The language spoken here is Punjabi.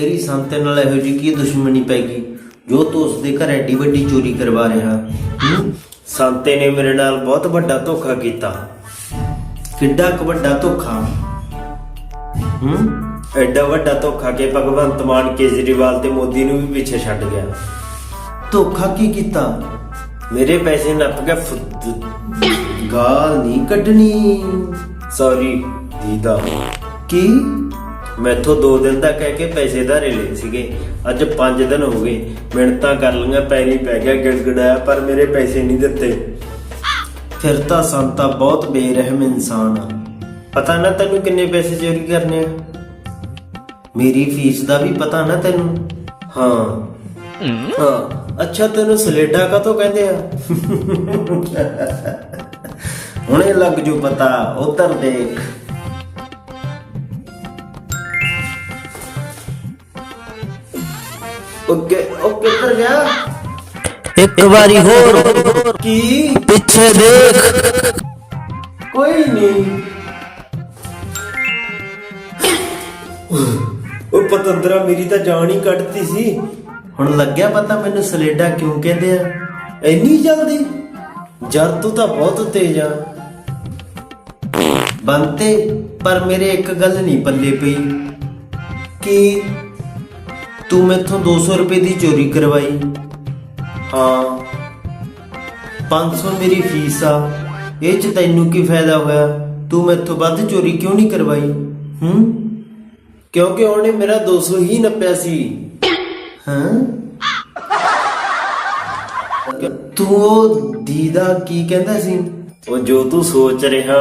ਤੇਰੀ ਸੰਤੇ ਨਾਲ ਇਹੋ ਜਿਹੀ ਕੀ ਦੁਸ਼ਮਣੀ ਪੈ ਗਈ? ਜੋ ਤੂੰ ਉਸਦੇ ਘਰ ਐਡੀ ਵੱਡੀ ਚੋਰੀ ਕਰਵਾ ਰਿਹਾ ਸੰਤੇ ਨੇ ਮੇਰੇ ਨਾਲ ਬਹੁਤ ਵੱਡਾ ਧੋਖਾ ਕੀਤਾ। ਕਿੱਡਾ ਕੁ ਵੱਡਾ ਧੋਖਾ? ਹੂੰ? ਐਡਾ ਵੱਡਾ ਧੋਖਾ ਕਿ ਭਗਵੰਤ ਮਾਨ ਕੇਜਰੀਵਾਲ ਤੇ ਮੋਦੀ ਨੂੰ ਵੀ ਪਿੱਛੇ ਛੱਡ ਗਿਆ। ਧੋਖਾ ਕੀ ਕੀਤਾ? ਮੇਰੇ ਪੈਸੇ ਨੱਪ ਕੇ ਗਾਲ ਨਹੀਂ ਕੱਢਣੀ। ਸੌਰੀ ਦੀਦਾ। ਕੀ? ਮੈਥੋਂ 2 ਦਿਨ ਦਾ ਕਹਿ ਕੇ ਪੈਸੇ ਧਾਰੇ ਲਏ ਸੀਗੇ। ਅੱਜ 5 ਦਿਨ ਹੋ ਗਏ। ਮਿਹਨਤਾਂ ਕਰ ਲਈਆਂ, ਪੈਰੀ ਪੈ ਗਿਆ, ਗਿੜਗੜਾਇਆ, ਪਰ ਮੇਰੇ ਪੈਸੇ ਨਹੀਂ ਦਿੱਤੇ। ਫਿਰ ਤਾਂ ਸੰਤਾ ਬਹੁਤ ਬੇਰਹਿਮ ਇਨਸਾਨ ਆ। ਪਤਾ ਨਾ ਤੈਨੂੰ ਕਿੰਨੇ ਪੈਸੇ ਚੋਰੀ ਕਰਨੇ ਆ? ਮੇਰੀ ਫੀਸ ਦਾ ਵੀ ਪਤਾ ਨਾ ਤੈਨੂੰ? ਹਾਂ। ਹਾਂ। ਅੱਛਾ, ਤੈਨੂੰ ਸਲੇਡਾ ਕਾਤੋਂ ਕਹਿੰਦੇ ਆ? ਹੁਣੇ ਲੱਗ ਜੂ ਪਤਾ, ਉਧਰ ਦੇਖ। ਓਕੇ ਓਕੇ ਕਿੱਧਰ ਗਿਆ। ਇੱਕ ਵਾਰੀ ਹੋਰ। ਕੀ? ਪਿੱਛੇ ਦੇਖ। ਕੋਈ ਨਹੀਂ। ਉਹ ਪਤੰਦਰਾ ਮੇਰੀ ਤਾਂ ਜਾਨ ਹੀ ਕੱਢਤੀ ਸੀ। ਹੁਣ ਲੱਗਿਆ ਪਤਾ ਮੈਨੂੰ ਸਲੇਡਾ ਕਿਉਂ ਕਹਿੰਦੇ ਆ। ਇੰਨੀ ਜਲਦੀ? ਜਰ ਤੂੰ ਤਾਂ ਬਹੁਤ ਤੇਜ਼ ਆ। ਬੰਤੇ ਪਰ ਮੇਰੇ ਇੱਕ ਗੱਲ ਨਹੀਂ ਪੱਲੇ ਪਈ। ਕਿ ਤੂੰ ਮੈਥੋਂ 200 ਰੁਪਏ ਦੀ ਚੋਰੀ ਕਰਵਾਈ। ਹਾਂ 500 ਮੇਰੀ ਫੀਸ ਆ। ਇਹ ਚ ਤੈਨੂੰ ਕੀ ਫਾਇਦਾ ਹੋਇਆ? ਤੂੰ ਮੈਥੋਂ ਵੱਧ ਚੋਰੀ ਕਿਉਂ ਨਹੀਂ ਕਰਵਾਈ? ਹੂੰ? ਕਿਉਂਕਿ ਉਹਨੇ ਮੇਰਾ 200 ਹੀ ਨੱਪਿਆ ਸੀ। ਹਾਂ? ਤੂੰ ਉਹ ਦੀਦਾ ਕੀ ਕਹਿੰਦਾ ਸੀ? ਉਹ ਜੋ ਤੂੰ ਸੋਚ ਰਿਹਾ।